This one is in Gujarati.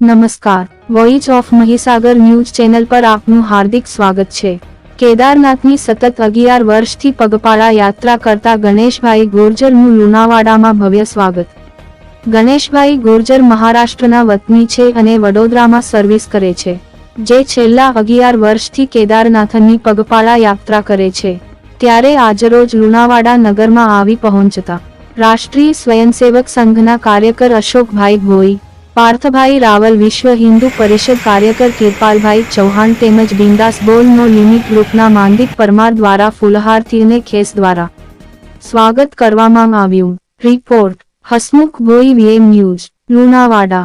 નમસ્કાર. Voice of Mahisagar news channel પર આપનું હાર્દિક સ્વાગત છે. કેદારનાથની સતત અગિયાર વર્ષથી પગપાળા યાત્રા કરતા ગણેશભાઈ ગોર્જરનું લુણાવાડામાં ભવ્ય સ્વાગત. ગણેશભાઈ ગોર્જર મહારાષ્ટ્રના વતની છે અને વડોદરામાં સર્વિસ કરે છે, જે છેલ્લા અગિયાર વર્ષથી કેદારનાથની પગપાળા યાત્રા કરે છે. ત્યારે આજરોજ લુણાવાડા નગરમાં આવી પહોંચતા રાષ્ટ્રીય સ્વયંસેવક સંઘના કાર્યકર અશોકભાઈ ભોઈ પાર્થભાઈ રાવલ વિશ્વ હિન્દુ પરિષદ કાર્યકર કિરપાલભાઈ ચૌહાણ તેમજ બિંદાસ બોલનો લિમિટ ગ્રુપના માંદિક પરમાર દ્વારા ફૂલહારથીને ખેસ દ્વારા સ્વાગત કરવામાં આવ્યું. Report, Hasmukh Bhoi VM news, Lunawada.